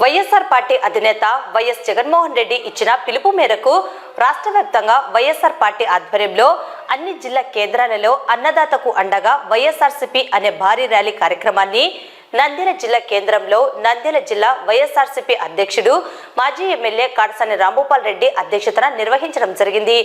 YSR party అధినేత YS Jaganmohan Reddy ఇచ్చిన పిలుపు మేరకు రాష్ట్ర వ్యాప్తంగా వైఎస్ఆర్ పార్టీ ఆధ్వర్యంలో అన్ని జిల్లా కేంద్రాలలో అన్నదాతకు అండగా వైఎస్ఆర్సీపీ అనే భారీ ర్యాలీ కార్యక్రమాన్ని నంద్యాల జిల్లా కేంద్రంలో నంద్యాల జిల్లా వైఎస్ఆర్సీపీ అధ్యక్షుడు మాజీ ఎమ్మెల్యే కాడసాని రాంభూపాల్ రెడ్డి అధ్యక్షతన నిర్వహించడం జరిగింది.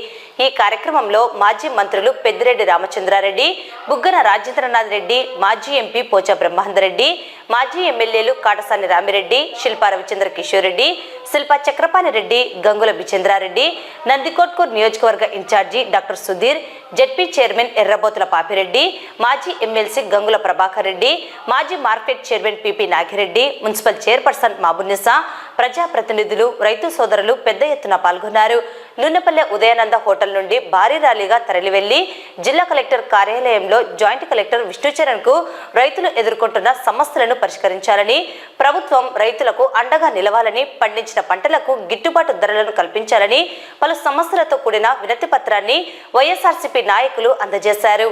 ఈ కార్యక్రమంలో మాజీ మంత్రులు పెద్దిరెడ్డి రామచంద్రారెడ్డి బుగ్గన రాజేంద్రనాథ్ రెడ్డి మాజీ ఎంపీ పోచా బ్రహ్మానందరెడ్డి మాజీ ఎమ్మెల్యేలు కాటసాని రామిరెడ్డి శిల్పా రవిచంద్ర కిషోర్ రెడ్డి శిల్పా చక్రపాణి రెడ్డి గంగుల బిచంద్రారెడ్డి నందికోట్కూర్ నియోజకవర్గ incharge doctor Sudheer ZP chairman Errabothula Papireddy మాజీ ఎమ్మెల్సీ గంగుల ప్రభాకర్ రెడ్డి మాజీ market chairman PP Nagireddy municipal chairperson Mabunnisa ప్రజాప్రతినిధులు రైతు సోదరులు పెద్ద ఎత్తున పాల్గొన్నారు. నూనెపల్లె ఉదయానంద హోటల్ నుండి భారీ ర్యాలీగా తరలివెళ్ళి జిల్లా కలెక్టర్ కార్యాలయంలో జాయింట్ కలెక్టర్ విష్ణుచరణ్కు రైతులు ఎదుర్కొంటున్న సమస్యలను పరిష్కరించాలని ప్రభుత్వం రైతులకు అండగా నిలవాలని పండించిన పంటలకు గిట్టుబాటు ధరలను కల్పించాలని పలు సమస్యలతో కూడిన వినతి పత్రాన్ని వైఎస్ఆర్సీపీ నాయకులు అందజేశారు.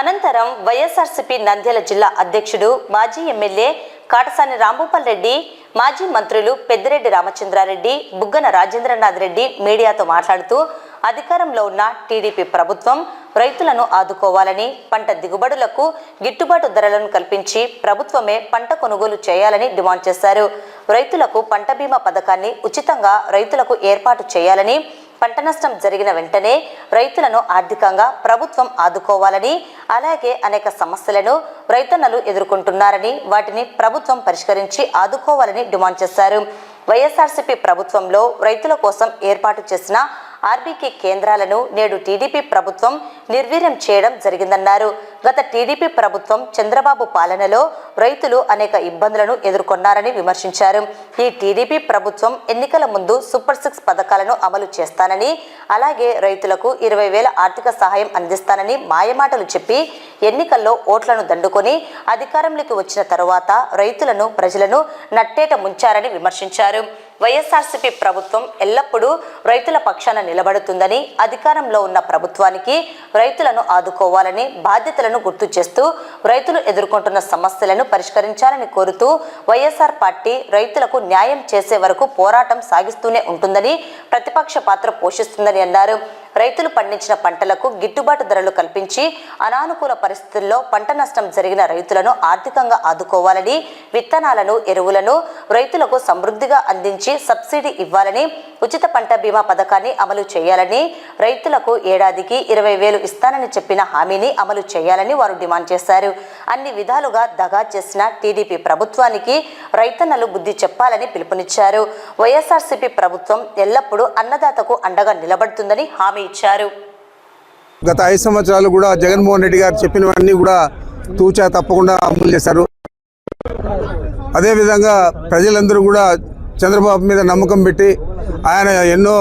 అనంతరం వైఎస్ఆర్సీపీ నంద్యాల జిల్లా అధ్యక్షుడు మాజీ ఎమ్మెల్యే కాటసాని రాంభూపాల్ రెడ్డి మాజీ మంత్రులు పెద్దిరెడ్డి రామచంద్రారెడ్డి బుగ్గన రాజేంద్రనాథ్ రెడ్డి మీడియాతో మాట్లాడుతూ అధికారంలో ఉన్న టీడీపీ ప్రభుత్వం రైతులను ఆదుకోవాలని పంట దిగుబడులకు గిట్టుబాటు ధరలను కల్పించి ప్రభుత్వమే పంట కొనుగోలు చేయాలని డిమాండ్ చేశారు. రైతులకు పంట బీమా పథకాన్ని ఉచితంగా రైతులకు ఏర్పాటు చేయాలని పంట నష్టం జరిగిన వెంటనే రైతులను ఆర్థికంగా ప్రభుత్వం ఆదుకోవాలని అలాగే అనేక సమస్యలను రైతన్నలు ఎదుర్కొంటున్నారని వాటిని ప్రభుత్వం పరిష్కరించి ఆదుకోవాలని డిమాండ్ చేశారు. వైఎస్ఆర్సీపీ ప్రభుత్వంలో రైతుల కోసం ఏర్పాటు చేసిన ఆర్బీకే కేంద్రాలను నేడు టీడీపీ ప్రభుత్వం నిర్వీర్యం చేయడం జరిగిందన్నారు. గత టీడీపీ ప్రభుత్వం చంద్రబాబు పాలనలో రైతులు అనేక ఇబ్బందులను ఎదుర్కొన్నారని విమర్శించారు. ఈ టీడీపీ ప్రభుత్వం ఎన్నికల ముందు సూపర్ సిక్స్ పథకాలను అమలు చేస్తానని అలాగే రైతులకు ఇరవై వేల ఆర్థిక సహాయం అందిస్తానని మాయమాటలు చెప్పి ఎన్నికల్లో ఓట్లను దండుకొని అధికారంలోకి వచ్చిన తరువాత రైతులను ప్రజలను నట్టేట ముంచారని విమర్శించారు. వైఎస్ఆర్సీపీ ప్రభుత్వం ఎల్లప్పుడూ రైతుల పక్షాన నిలబడుతుందని అధికారంలో ఉన్న ప్రభుత్వానికి రైతులను ఆదుకోవాలని బాధ్యతలను గుర్తు చేస్తూ రైతులు ఎదుర్కొంటున్న సమస్యలను పరిష్కరించాలని కోరుతూ వైఎస్ఆర్ పార్టీ రైతులకు న్యాయం చేసే వరకు పోరాటం సాగిస్తూనే ఉంటుందని ప్రతిపక్ష పాత్ర పోషిస్తుందని అన్నారు. రైతులు పండించిన పంటలకు గిట్టుబాటు ధరలు కల్పించి అనానుకూల పరిస్థితుల్లో పంట నష్టం జరిగిన రైతులను ఆర్థికంగా ఆదుకోవాలని విత్తనాలను ఎరువులను రైతులకు సమృద్ధిగా అందించి సబ్సిడీ ఇవ్వాలని ఉచిత పంట బీమా పథకాన్ని అమలు చేయాలని రైతులకు ఏడాదికి ఇరవై వేలు ఇస్తానని చెప్పిన హామీని అమలు చేయాలని వారు డిమాండ్ చేశారు. అన్ని విధాలుగా దగా చేసిన టీడీపీ ప్రభుత్వానికి రైతన్నలు బుద్ధి చెప్పాలని పిలుపునిచ్చారు. వైఎస్ఆర్సీపీ ప్రభుత్వం ఎల్లప్పుడూ అన్నదాతకు అండగా నిలబడుతుందని హామీ ఇచ్చారు. గత ఐదు సంవత్సరాలు కూడా జగన్మోహన్ రెడ్డి గారు చెప్పినవన్నీ కూడా తూచా తప్పకుండా అమలు చేశారు. అదేవిధంగా ప్రజలందరూ కూడా చంద్రబాబు మీద నమ్మకం పెట్టి ఆయన ఎన్నో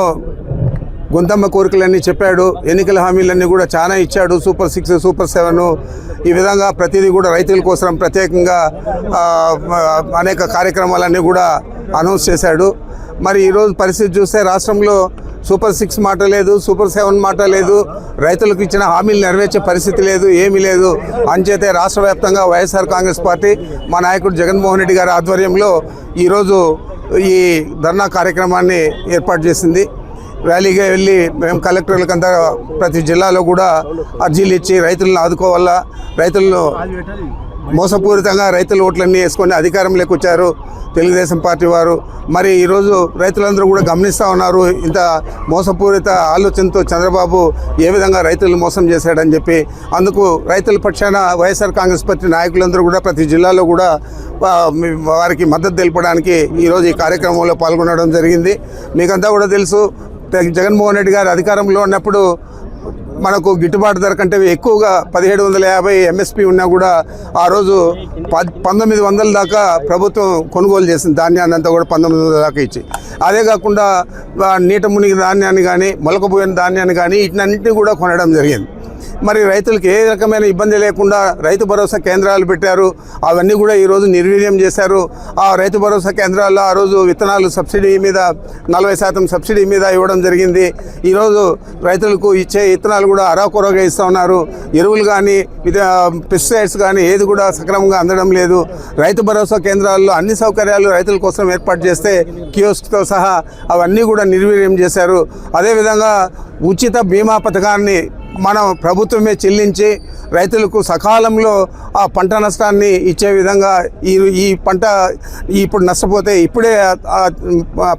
గొంతమ్మ కోరికలన్నీ చెప్పాడు ఎన్నికల హామీలన్నీ కూడా చాలా ఇచ్చాడు సూపర్ సిక్స్ సూపర్ సెవెన్. ఈ విధంగా ప్రతిదీ కూడా రైతుల కోసం ప్రత్యేకంగా అనేక కార్యక్రమాలన్నీ కూడా అనౌన్స్ చేశాడు. మరి ఈరోజు పరిస్థితి చూస్తే రాష్ట్రంలో సూపర్ సిక్స్ మాట లేదు సూపర్ సెవెన్ మాట లేదు రైతులకు ఇచ్చిన హామీలు నెరవేర్చే పరిస్థితి లేదు ఏమీ లేదు. అంచేతే రాష్ట్ర వ్యాప్తంగా వైఎస్ఆర్ కాంగ్రెస్ పార్టీ మా నాయకుడు జగన్మోహన్ రెడ్డి గారి ఆధ్వర్యంలో ఈరోజు ఈ ధర్నా కార్యక్రమాన్ని ఏర్పాటు చేసింది. ర్యాలీగా వెళ్ళి మేము కలెక్టర్లకంతా ప్రతి జిల్లాలో కూడా అర్జీలు ఇచ్చి రైతులను ఆదుకోవాలా రైతులను మోసపూరితంగా రైతుల ఓట్లన్నీ వేసుకొని అధికారంలోకి వచ్చారు తెలుగుదేశం పార్టీ వారు. మరి ఈరోజు రైతులందరూ కూడా గమనిస్తూ ఉన్నారు. ఇంత మోసపూరిత ఆలోచనతో చంద్రబాబు ఏ విధంగా రైతులను మోసం చేశాడని చెప్పి. అందుకు రైతుల పక్షాన వైఎస్ఆర్ కాంగ్రెస్ పార్టీ నాయకులందరూ కూడా ప్రతి జిల్లాలో కూడా వారికి మద్దతు తెలపడానికి ఈరోజు ఈ కార్యక్రమంలో పాల్గొనడం జరిగింది. మీకంతా కూడా తెలుసు. జగన్మోహన్ రెడ్డి గారు అధికారంలో ఉన్నప్పుడు మనకు గిట్టుబాటు ధర కంటే ఎక్కువగా పదిహేడు వందల యాభై ఎంఎస్పి ఉన్నా కూడా ఆ రోజు పద్ పంతొమ్మిది వందల దాకా ప్రభుత్వం కొనుగోలు చేసింది ధాన్యాన్ని అంతా కూడా పంతొమ్మిది వందల దాకా ఇచ్చి. అదే కాకుండా నీట మునిగి ధాన్యాన్ని కానీ మొలకపోయిన ధాన్యాన్ని కానీ వీటినన్నింటినీ కూడా కొనడం జరిగింది. మరి రైతులకు ఏ రకమైన ఇబ్బంది లేకుండా రైతు భరోసా కేంద్రాలు పెట్టారు అవన్నీ కూడా ఈరోజు నిర్వీర్యం చేశారు. ఆ రైతు భరోసా కేంద్రాల్లో ఆ రోజు విత్తనాలు సబ్సిడీ మీద నలభై శాతం సబ్సిడీ మీద ఇవ్వడం జరిగింది. ఈరోజు రైతులకు ఇచ్చే విత్తనాలు కూడా అరాకొరగా ఇస్తూ ఉన్నారు. ఎరువులు కానీ పెస్టిసైడ్స్ కానీ ఏది కూడా సక్రమంగా అందడం లేదు. రైతు భరోసా కేంద్రాల్లో అన్ని సౌకర్యాలు రైతుల కోసం ఏర్పాటు చేస్తే కియోస్క్తో సహా అవన్నీ కూడా నిర్వీర్యం చేశారు. అదేవిధంగా ఉచిత బీమా పథకాన్ని మనం ప్రభుత్వమే చెల్లించి రైతులకు సకాలంలో ఆ పంట నష్టాన్ని ఇచ్చే విధంగా ఈ ఈ పంట ఇప్పుడు నష్టపోతే ఇప్పుడే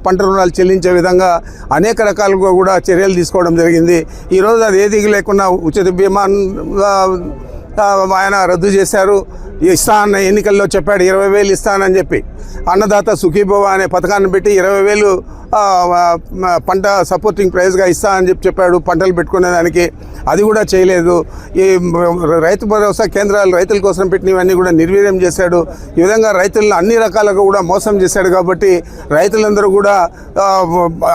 పంట రుణాలు చెల్లించే విధంగా అనేక రకాలుగా కూడా చర్యలు తీసుకోవడం జరిగింది. ఈరోజు అది ఏది లేకుండా ఉచిత బీమా ఆయన రద్దు చేశారు. ఇస్తా అన్న ఎన్నికల్లో చెప్పాడు ఇరవై వేలు ఇస్తానని చెప్పి. అన్నదాత సుఖీభవ అనే పథకాన్ని పెట్టి ఇరవై వేలు పంట సపోర్టింగ్ ప్రైజ్గా ఇస్తా అని చెప్పి చెప్పాడు పంటలు పెట్టుకునే దానికి. అది కూడా చేయలేదు. ఈ రైతు భరోసా కేంద్రాలు రైతుల కోసం పెట్టినవన్నీ కూడా నిర్వీర్యం చేశాడు. ఈ విధంగా రైతులను అన్ని రకాలుగా కూడా మోసం చేశాడు కాబట్టి రైతులందరూ కూడా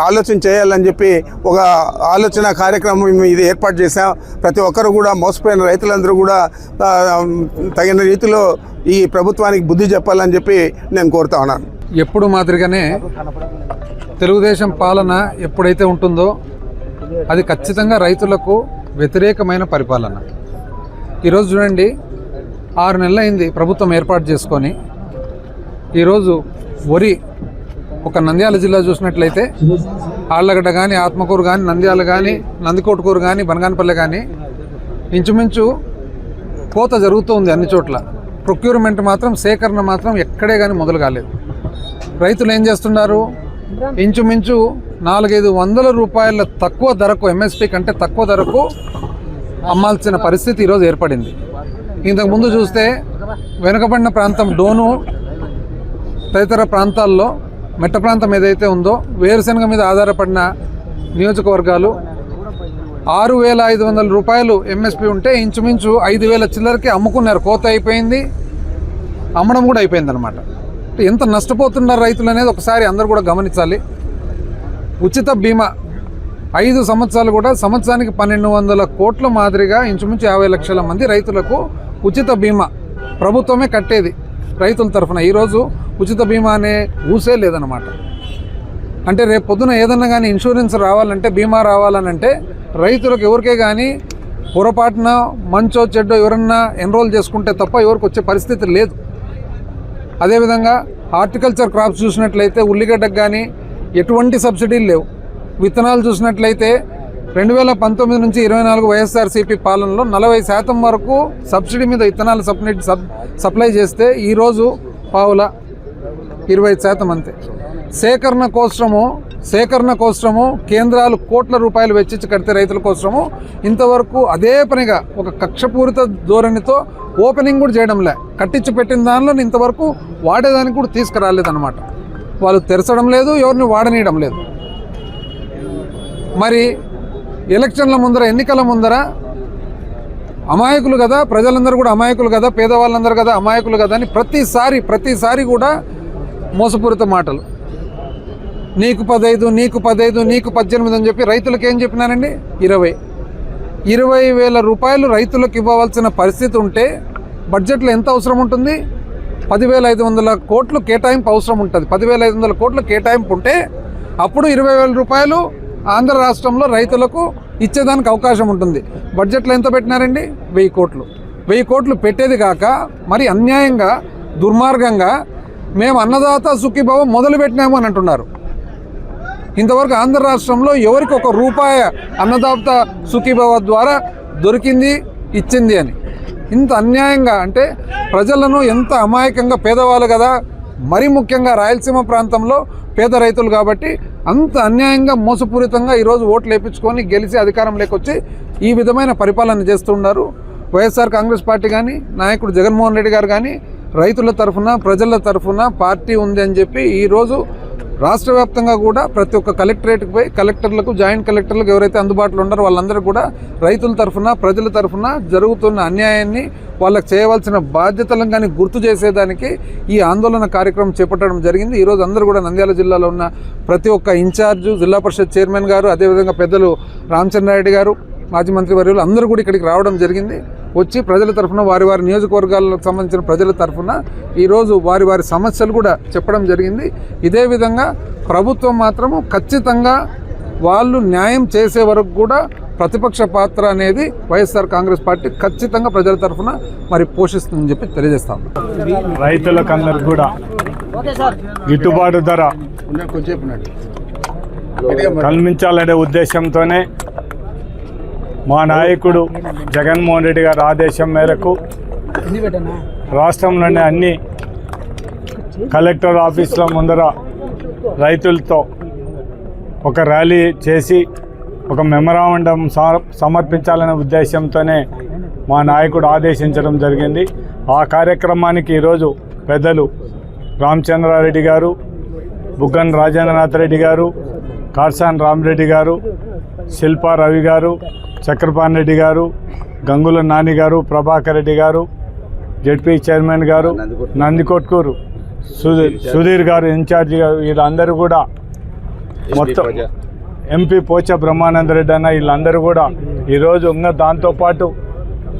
ఆలోచన చేయాలని చెప్పి ఒక ఆలోచన కార్యక్రమం ఇది ఏర్పాటు చేశాం. ప్రతి ఒక్కరు కూడా మోసపోయిన రైతులందరూ కూడా తగిన రీతిలో ఈ ప్రభుత్వానికి బుద్ధి చెప్పాలని చెప్పి నేను కోరుతా ఉన్నాను ఎప్పుడు మాదిరిగానే తెలుగుదేశం పాలన ఎప్పుడైతే ఉంటుందో అది ఖచ్చితంగా రైతులకు వ్యతిరేకమైన పరిపాలన. ఈరోజు చూడండి ఆరు నెలలైంది ప్రభుత్వం ఏర్పాటు చేసుకొని. ఈరోజు వరి ఒక నంద్యాల జిల్లా చూసినట్లయితే ఆళ్ళగడ్డ కానీ ఆత్మకూరు కానీ నంద్యాల కానీ నందికోటకూరు కానీ బనగానపల్లె కానీ ఇంచుమించు కోత జరుగుతూ ఉంది అన్ని చోట్ల. ప్రొక్యూర్మెంట్ మాత్రం సేకరణ మాత్రం ఎక్కడే కానీ మొదలు కాలేదు. రైతులు ఏం చేస్తున్నారు? ఇంచుమించు నాలుగైదు వందల రూపాయల తక్కువ ధరకు ఎంఎస్పి కంటే తక్కువ ధరకు అమ్మాల్సిన పరిస్థితి ఈరోజు ఏర్పడింది. ఇంతకుముందు చూస్తే వెనుకబడిన ప్రాంతం డోను తదితర ప్రాంతాల్లో మెట్ట ప్రాంతం ఏదైతే ఉందో వేరుశనగ మీద ఆధారపడిన నియోజకవర్గాలు ఆరు వేల ఐదు వందల రూపాయలు ఎంఎస్పి ఉంటే ఇంచుమించు ఐదు వేల చిల్లరకి అమ్ముకున్నారు. కోత అయిపోయింది. అమ్మడం కూడా అయిపోయింది అనమాట ఎంత నష్టపోతున్నారు రైతులు అనేది ఒకసారి అందరూ కూడా గమనించాలి. ఉచిత బీమా ఐదు సంవత్సరాలు కూడా సంవత్సరానికి పన్నెండు వందల కోట్ల మాదిరిగా ఇంచుమించు యాభై లక్షల మంది రైతులకు ఉచిత బీమా ప్రభుత్వమే కట్టేది రైతుల తరఫున. ఈరోజు ఉచిత బీమా అనే ఊసే లేదనమాట అంటే రేపు పొద్దున ఏదన్నా కానీ ఇన్సూరెన్స్ రావాలంటే బీమా రావాలనంటే రైతులకు ఎవరికే కానీ పొరపాటున మంచో చెడ్డో ఎవరన్నా ఎన్రోల్ చేసుకుంటే తప్ప ఎవరికి వచ్చే పరిస్థితి లేదు. అదేవిధంగా హార్టికల్చర్ క్రాప్స్ చూసినట్లయితే ఉల్లిగడ్డకు కానీ ఎటువంటి సబ్సిడీలు లేవు. విత్తనాలు చూసినట్లయితే రెండు వేల పంతొమ్మిది నుంచి ఇరవై నాలుగు వైఎస్ఆర్సీపీ పాలనలో నలభై శాతం వరకు సబ్సిడీ మీద విత్తనాలు సప్లై సబ్ సప్లై చేస్తే ఈరోజు పావుల ఇరవై శాతం అంతే. సేకరణ కోసము సేకరణ కోసము కేంద్రాలు కోట్ల రూపాయలు వెచ్చించి కడితే రైతుల కోసము ఇంతవరకు అదే పనిగా ఒక కక్షపూరిత ధోరణితో ఓపెనింగ్ కూడా చేయడంలే. కట్టించి పెట్టిన దానిలో ఇంతవరకు వాడేదానికి కూడా తీసుకురాలేదన్నమాట. వాళ్ళు తెరచడం లేదు ఎవరిని వాడనీయడం లేదు. మరి ఎలక్షన్ల ముందర ఎన్నికల ముందర అమాయకులు కదా ప్రజలందరూ కూడా అమాయకులు కదా పేదవాళ్ళందరూ కదా అమాయకులు కదా అని ప్రతిసారి ప్రతిసారి కూడా మోసపూరిత మాటలు. నీకు పదహైదు నీకు పదహైదు నీకు పద్దెనిమిది అని చెప్పి రైతులకు ఏం చెప్పినారండి? ఇరవై. ఇరవై వేల రూపాయలు రైతులకు ఇవ్వవలసిన పరిస్థితి ఉంటే బడ్జెట్లో ఎంత అవసరం ఉంటుంది? పదివేల ఐదు వందల కోట్లు కేటాయింపు అవసరం ఉంటుంది. పదివేల ఐదు వందల కోట్లు కేటాయింపు ఉంటే అప్పుడు ఇరవై వేల రూపాయలు ఆంధ్ర రాష్ట్రంలో రైతులకు ఇచ్చేదానికి అవకాశం ఉంటుంది. బడ్జెట్లో ఎంత పెట్టినారండి? వెయ్యి కోట్లు. వెయ్యి కోట్లు పెట్టేది కాక మరి అన్యాయంగా దుర్మార్గంగా మేము అన్నదాత సుఖీభావం మొదలు పెట్టినాము అని అంటున్నారు. ఇంతవరకు ఆంధ్ర రాష్ట్రంలో ఎవరికి ఒక రూపాయి అన్నదాత సుఖీభవ ద్వారా దొరికింది ఇచ్చింది అని. ఇంత అన్యాయంగా అంటే ప్రజలను ఎంత అమాయకంగా పేదవాళ్ళు కదా మరీ ముఖ్యంగా రాయలసీమ ప్రాంతంలో పేద రైతులు కాబట్టి అంత అన్యాయంగా మోసపూరితంగా ఈరోజు ఓట్లు వేయించుకొని గెలిచి అధికారం లేకొచ్చి ఈ విధమైన పరిపాలన చేస్తున్నారు వైఎస్ఆర్ కాంగ్రెస్ పార్టీ కానీ నాయకుడు జగన్మోహన్ రెడ్డి గారు కానీ రైతుల తరఫున ప్రజల తరఫున పార్టీ ఉంది అని చెప్పి ఈరోజు రాష్ట్ర వ్యాప్తంగా కూడా ప్రతి ఒక్క కలెక్టరేట్కి పోయి కలెక్టర్లకు జాయింట్ కలెక్టర్లకు ఎవరైతే అందుబాటులో ఉన్నారో వాళ్ళందరూ కూడా రైతుల తరఫున ప్రజల తరఫున జరుగుతున్న అన్యాయాన్ని వాళ్ళకి చేయవలసిన బాధ్యతలను కానీ గుర్తు చేసేదానికి ఈ ఆందోళన కార్యక్రమం చేపట్టడం జరిగింది. ఈరోజు అందరూ కూడా నంద్యాల జిల్లాలో ఉన్న ప్రతి ఒక్క ఇన్ఛార్జు జిల్లా పరిషత్ చైర్మన్ గారు అదేవిధంగా పెద్దలు రామచంద్రారెడ్డి గారు మాజీ మంత్రి వర్యులు అందరూ కూడా ఇక్కడికి రావడం జరిగింది. వచ్చి ప్రజల తరఫున వారి వారి నియోజకవర్గాలకు సంబంధించిన ప్రజల తరఫున ఈరోజు వారి వారి సమస్యలు కూడా చెప్పడం జరిగింది. ఇదే విధంగా ప్రభుత్వం మాత్రము ఖచ్చితంగా వాళ్ళు న్యాయం చేసే వరకు కూడా ప్రతిపక్ష పాత్ర అనేది వైఎస్ఆర్ కాంగ్రెస్ పార్టీ ఖచ్చితంగా ప్రజల తరఫున మరి పోషిస్తుందని చెప్పి తెలియజేస్తాం రైతులకు అందరికి కూడా గిట్టుబాటు ధర కల్పించాలనే ఉద్దేశంతోనే మా నాయకుడు జగన్మోహన్ రెడ్డి గారి ఆదేశం మేరకు రాష్ట్రంలోని అన్ని కలెక్టర్ ఆఫీసుల ముందర రైతులతో ఒక ర్యాలీ చేసి ఒక మెమరాండం సమర్పించాలనే ఉద్దేశంతోనే మా నాయకుడు ఆదేశించడం జరిగింది. ఆ కార్యక్రమానికి ఈరోజు పెద్దలు రామచంద్రారెడ్డి గారు బుగ్గన్ రాజేంద్రనాథ్ రెడ్డి గారు కార్సాన్ రామరెడ్డి గారు శిల్పా రవి గారు చక్రపాణి రెడ్డి గారు గంగుల నాని గారు ప్రభాకర్ రెడ్డి గారు జడ్పీ చైర్మన్ గారు నందికొట్కూరు సుధీర్ సుధీర్ గారు ఇన్ఛార్జి గారు వీళ్ళందరూ కూడా మొత్తం ఎంపీ పోచ బ్రహ్మానంద రెడ్డి అన్న వీళ్ళందరూ కూడా ఈరోజు ఉన్న దాంతోపాటు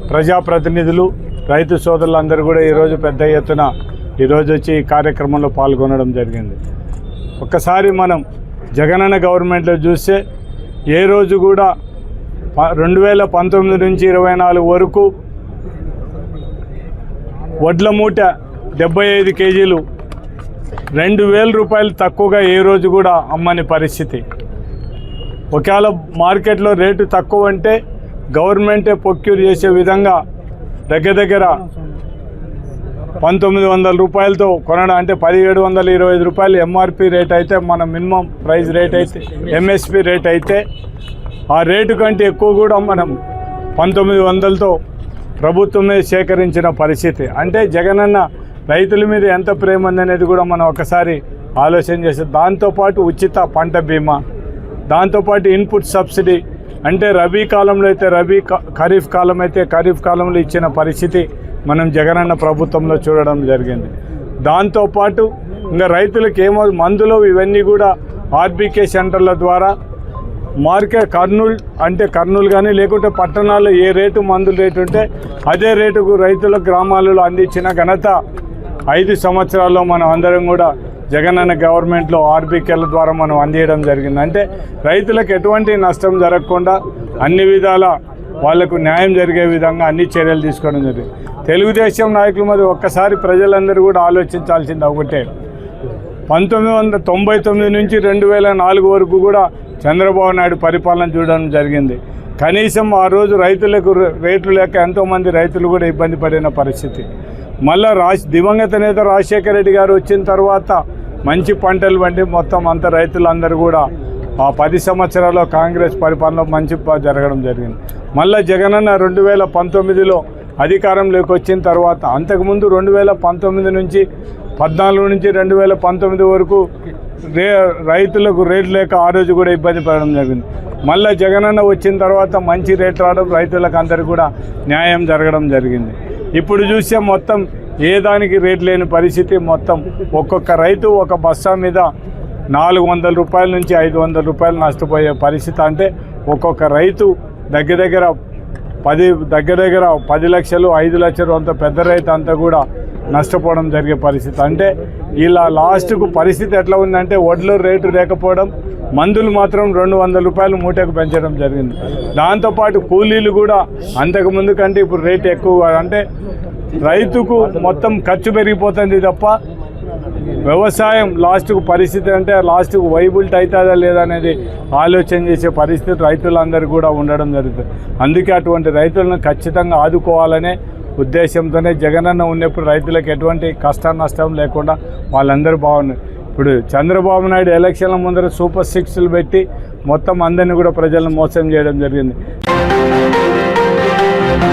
ప్రజాప్రతినిధులు రైతు సోదరులందరూ కూడా ఈరోజు పెద్ద ఎత్తున ఈరోజు వచ్చి ఈ కార్యక్రమంలో పాల్గొనడం జరిగింది. ఒక్కసారి మనం జగనన్న గవర్నమెంట్లో చూస్తే ఏ రోజు కూడా రెండు వేల పంతొమ్మిది నుంచి ఇరవై నాలుగు వరకు వడ్ల మూట డెబ్బై ఐదు కేజీలు రెండు వేల రూపాయలు తక్కువగా ఏ రోజు కూడా అమ్మని పరిస్థితి. ఒకవేళ మార్కెట్లో రేటు తక్కువ అంటే గవర్నమెంటే ప్రొక్యూర్ చేసే విధంగా దగ్గర దగ్గర పంతొమ్మిది వందల రూపాయలతో కొనడం అంటే పదిహేడు వందల ఇరవై ఐదు రూపాయలు ఎంఆర్పి రేట్ అయితే మన మినిమం ప్రైస్ రేట్ అయితే ఎంఎస్పి రేట్ అయితే ఆ రేటు కంటే ఎక్కువ కూడా మనం పంతొమ్మిది వందలతో ప్రభుత్వమే సేకరించిన పరిస్థితి. అంటే జగనన్న రైతుల మీద ఎంత ప్రేమ ఉందనేది కూడా మనం ఒకసారి ఆలోచన చేస్తే దాంతోపాటు ఉచిత పంట బీమా దాంతోపాటు ఇన్పుట్ సబ్సిడీ. అంటే రబీ కాలంలో అయితే రబీ ఖరీఫ్ కాలం అయితే ఖరీఫ్ కాలంలో ఇచ్చిన పరిస్థితి మనం జగనన్న ప్రభుత్వంలో చూడడం జరిగింది. దాంతోపాటు ఇంకా రైతులకు ఏమో మందులు ఇవన్నీ కూడా ఆర్బీకే సెంటర్ల ద్వారా మార్కెట్ కర్నూలు అంటే కర్నూలు కానీ లేకుంటే పట్టణాల్లో ఏ రేటు మందుల రేటు ఉంటే అదే రేటుకు రైతుల గ్రామాలలో అందించిన ఘనత. ఐదు సంవత్సరాల్లో మనం అందరం కూడా జగనన్న గవర్నమెంట్లో ఆర్బీకేల ద్వారా మనం అందియడం జరిగింది. అంటే రైతులకు ఎటువంటి నష్టం జరగకుండా అన్ని విధాల వాళ్ళకు న్యాయం జరిగే విధంగా అన్ని చర్యలు తీసుకోవడం జరిగింది. తెలుగుదేశం నాయకుల మీద ఒక్కసారి ప్రజలందరూ కూడా ఆలోచించాల్సింది ఒకటే. పంతొమ్మిది వందల తొంభై తొమ్మిది నుంచి రెండు వేల నాలుగు వరకు కూడా చంద్రబాబు నాయుడు పరిపాలన చూడడం జరిగింది. కనీసం ఆ రోజు రైతులకు రేట్లు లేక ఎంతోమంది రైతులు కూడా ఇబ్బంది పడిన పరిస్థితి. మళ్ళా రాజ్ దివంగత నేత రాజశేఖర రెడ్డి గారు వచ్చిన తర్వాత మంచి పంటలు పండి మొత్తం అంత రైతులందరూ కూడా ఆ పది సంవత్సరాల్లో కాంగ్రెస్ పరిపాలనలో మంచి జరగడం జరిగింది. మళ్ళా జగనన్న రెండు వేల పంతొమ్మిదిలో అధికారంలోకి వచ్చిన తర్వాత అంతకుముందు రెండు వేల పంతొమ్మిది నుంచి పద్నాలుగు నుంచి రెండు వేల పంతొమ్మిది వరకు రే రైతులకు రేట్లు లేక ఆ రోజు కూడా ఇబ్బంది పడడం జరిగింది. మళ్ళీ జగనన్న వచ్చిన తర్వాత మంచి రేట్లు రావడం రైతులకు అందరికీ కూడా న్యాయం జరగడం జరిగింది. ఇప్పుడు చూస్తే మొత్తం ఏ దానికి రేట్ లేని పరిస్థితి మొత్తం ఒక్కొక్క రైతు ఒక బస్సా మీద నాలుగు వందల రూపాయల నుంచి ఐదు వందల రూపాయలు నష్టపోయే పరిస్థితి అంటే ఒక్కొక్క రైతు దగ్గర దగ్గర పది దగ్గర దగ్గర పది లక్షలు ఐదు లక్షలు అంత పెద్ద రైతు అంతా కూడా నష్టపోవడం జరిగే పరిస్థితి. అంటే ఇలా లాస్ట్కు పరిస్థితి ఎట్లా ఉందంటే వడ్లు రేటు లేకపోవడం మందులు మాత్రం రెండు వందల రూపాయలు మూటకు పెంచడం జరిగింది. దాంతోపాటు కూలీలు కూడా అంతకు ముందు కంటే ఇప్పుడు రేటు ఎక్కువ అంటే రైతుకు మొత్తం ఖర్చు పెరిగిపోతుంది తప్ప వ్యవసాయం లాస్ట్కు పరిస్థితి అంటే లాస్ట్కు వైబుల్ట్ అవుతుందా లేదా అనేది ఆలోచన చేసే పరిస్థితి రైతులందరూ కూడా ఉండడం జరుగుతుంది. అందుకే అటువంటి రైతులను ఖచ్చితంగా ఆదుకోవాలనే ఉద్దేశంతోనే జగనన్న ఉన్నప్పుడు రైతులకు ఎటువంటి కష్టం నష్టం లేకుండా వాళ్ళందరూ బాగున్నారు. ఇప్పుడు చంద్రబాబు నాయుడు ఎలక్షన్ల ముందర సూపర్ సిక్స్లు పెట్టి మొత్తం అందరినీ కూడా ప్రజలను మోసం చేయడం జరిగింది.